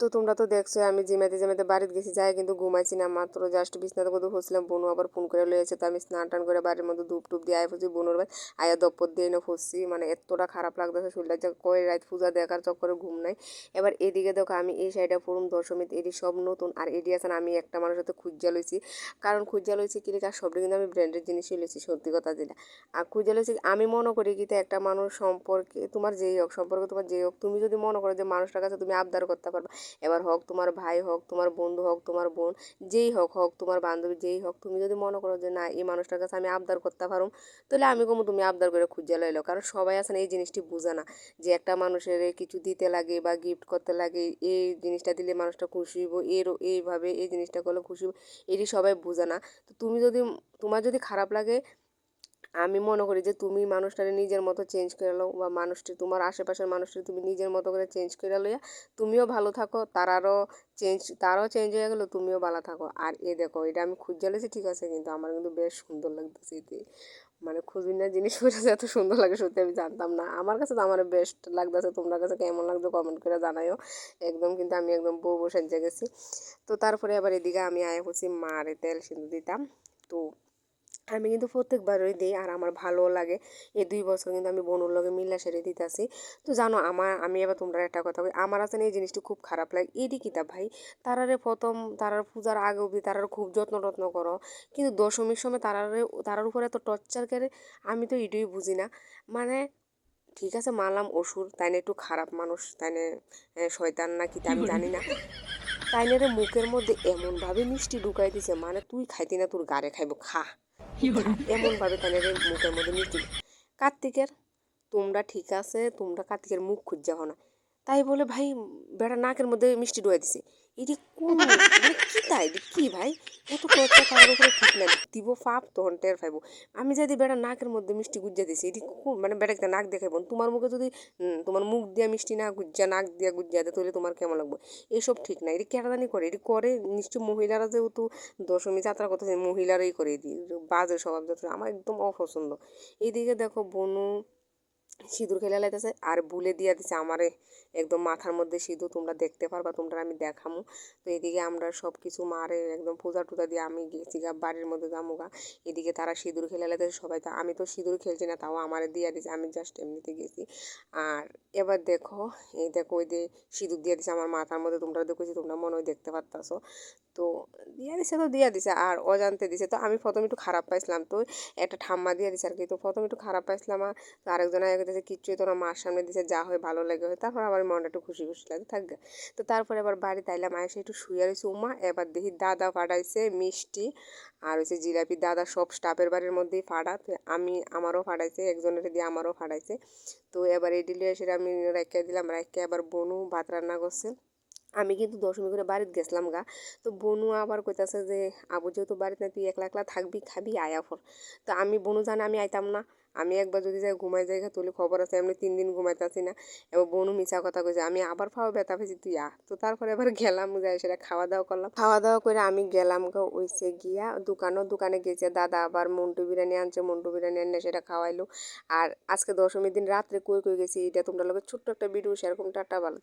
তো তোমরা তো দেখছ, আমি জিমাইতে জিমাইতে বাড়িতে গেছি, যাই কিন্তু ঘুমাইছি না মাত্র জাস্ট বিছনাতে কোথাও হচ্ছিলাম, বোনু আবার ফোন করে লয়েছে তো আমি স্নান টান করে বাড়ির মধ্যে ধূপ টুপ দিয়ে আয় ফুসি, বোনুর ভাই আয়া দপ্পর দিয়ে এনে ফুসছি মানে এতটা খারাপ লাগতেছে শরীরটা, যে কয় রাত পূজা দেখার চক্করে ঘুম নাই। এবার এদিকে দেখো, আমি এই সাইডে পড়ুম দশমীত এটি সব নতুন, আর এটি আছেন আমি একটা মানুষের সাথে খুঁজা লইছি, কারণ খুঁজা লইছি কি আর সবটা কিন্তু আমি ব্র্যান্ডের জিনিসই লইছি, সত্যি কথা যেটা। আর খুঁজা লইছি, আমি মনে করি কি একটা মানুষ সম্পর্কে, তোমার যেই হোক, সম্পর্কে তোমার যেই হোক, তুমি যদি মনে করো যে মানুষটার কাছে তুমি আবদার করতে পারবে এবার হোক তোমার ভাই হোক, তোমার বন্ধু হোক, তোমার বোন, যেই হোক হোক, তোমার বান্ধবী যেই হোক, তুমি যদি মনে করো যে না, এই মানুষটার কাছে আমি আবদার করতে পারো তাহলে আমি কমু তুমি আবদার করে খুঁজে লাইলো। কারণ সবাই আছেন এই জিনিসটি বুঝে না যে একটা মানুষের কিছু দিতে লাগে বা গিফট করতে লাগে, এই জিনিসটা দিলে মানুষটা খুশি হইব, এর, এইভাবে এই জিনিসটা করলে খুশি হইব, এটি সবাই বুঝে না। তো তুমি যদি, তোমার যদি খারাপ লাগে আমি মনে করি যে তুমি মানুষটারে নিজের মতো চেঞ্জ করে লো বা মানুষটি, তোমার আশেপাশের মানুষটি তুমি নিজের মতো করে চেঞ্জ করে লইয়া তুমিও ভালো থাকো তারারও চেঞ্জ তারাও চেঞ্জ হয়ে গেলো, তুমিও ভালো থাকো। আর এ দেখো, এটা আমি খুঁজে লেছি, ঠিক আছে, কিন্তু আমার কিন্তু বেশ সুন্দর লাগতেছে এতে। মানে খুঁজবি না জিনিস পরে এত সুন্দর লাগে, সত্যি আমি জানতাম না। আমার কাছে তো আমার বেস্ট লাগতেছে, তোমার কাছে কেমন লাগছে কমেন্ট করে জানাইও। একদম কিন্তু আমি একদম বউ বসে গেছি। তো তারপরে আবার এদিকে আমি আয়া হচ্ছি মারে তেল সিঁদুর দিতাম। তো আমি কিন্তু প্রত্যেকবারই দিই আর আমার ভালোও লাগে। এই দুই বছর কিন্তু আমি বনুর লগে মিল্লা সেরে দিতেছি। তো জানো আমার আমি এবার তোমরা একটা কথা বলি আমার আছে এই জিনিসটি খুব খারাপ লাগে। এডি কিতাব ভাই তারারে প্রথম তারার পূজার আগে অবধি তারার খুব যত্ন টত্ন করো। কিন্তু দশমীর সময় তারারে তারার উপরে এত টর্চার করে আমি তো এটাই বুঝি না। মানে ঠিক আছে মানলাম অসুর তাই না একটু খারাপ মানুষ তাই না শয়তান না কি আমি জানি না। তাইনারে মুখের মধ্যে এমনভাবে মিষ্টি ঢুকাই দিছে মানে তুই খাইতি না তোর গাড়ে খাইব খা। এমনভাবে তাদের মুখের মধ্যে মিষ্টি কার্তিকের তোমরা ঠিক আছে তোমরা কার্তিকের মুখ খুঁজে না। তাই বলে ভাই বেড়া নাকের মধ্যে মিষ্টি ডুয়াই দিছে। এটি কোন মানে কি তাই? কি ভাই? এত খরচা তার উপরে ঠিক না দিব ফাপ তখন টের পাইব। আমি যদি বেড়া নাকের মধ্যে মিষ্টি গুজ্জা দিছি এটি কোন মানে বেড়াকে নাক দেখাইব? তোমার মুখে যদি তোমার মুখ দিয়া মিষ্টি না গুজ্জা নাক দিয়া গুজ্জা দেয় তাহলে তোমার কেমন লাগবে? এসব ঠিক না এটি কেরাদানি করে এটি করে নিশ্চয় মহিলারা যেহেতু দশমী যাত্রা করতেছে মহিলারাই করে এটি। বাজে স্বভাব যাত্রা আমার একদম অপছন্দ। এদিকে দেখো বনু সিঁদুর খেলে লাইতেছে আর বুলে দিয়া দিছে আমারে। একদম মাথার মধ্যে সিঁদুর, তোমরা দেখতে পারবা, তোমরা আমি দেখামো। তো এদিকে আমরা সব কিছু মারে একদম পূজা টুজা দিয়ে আমি গেছি গা, বাড়ির মধ্যে যাব গা। এদিকে তারা সিঁদুর খেলে লাইতেছে, সবাই তো, আমি তো সিঁদুর খেলছি না, তাও আমারে দিয়া দিছে, আমি জাস্ট এমনিতে গেছি। আর এবার দেখো, এই দেখো ওই যে সিঁদুর দিয়ে দিছে আমার মাথার মধ্যে তোমরা দেখেছি তোমরা মনে হয় দেখতে পারতাছো। তো দিয়া দিছে তো দিয়া দিছে, আর অজান্তে দিছে। তো আমি প্রথমে একটু খারাপ পাইছিলাম, তো একটা ঠাম্মা দিয়ে দিছে আর কি তো প্রথমে একটু খারাপ পাইছিলাম, আর আরেকজন আগে দিছে কিচ্ছুই তোরা মার সামনে দিছে, যা হয় ভালো লাগে হয়। তারপর আমার মনটা একটু খুশি খুশি লাগে থাকবে তো তারপরে আবার বাড়ি তাইলাম আয়সে একটু শুয়ে রয়েছে উমা, এবার দেখি দাদা পাঠাইছে মিষ্টি। আর হচ্ছে জিলাপি দাদা সব স্টাফের বাড়ির মধ্যেই ফাটা তো আমি, আমারও ফাটাইছে, একজনের দিয়ে আমারও ফাটাইছে। তো এবার এই ডিলে এসে আমি রেখে দিলাম রেখে আবার বনু ভাত রান্না করছে। আমি কিন্তু দশমী করে বাড়িতে গেছিলাম গা। তো বনু আবার কইতাছে যে, আবু যেহেতু বাড়িতে তুই একলা একলা থাকবি, খাবি, আয়া ফর। তো আমি, বনু জানে আমি আইতাম না। আমি একবার যদি যাই ঘুমাই যাই তুলি খবর আছে এমনি তিন দিন ঘুমাইতেছি না। এবার বনু মিশা কথা কইছে, আমি আবার খাওয়া ব্যথা পেয়েছি তুই আহ। তো তারপরে এবার গেলাম যাই সেটা খাওয়া দাওয়া করলাম। খাওয়া দাওয়া করে আমি গেলাম ওইসে গিয়া দোকানও দোকানে গেছে, দাদা আবার মন্টু বিরিয়ানি আনছে, মন্টু বিরিয়ানি এনে সেটা খাওয়াইলো। আর আজকে দশমীর দিন রাত্রে কই কই গেছি, এটা তোমরা লোকের ছোট্ট একটা ভিডিও, সেরকম টাটা, ভালো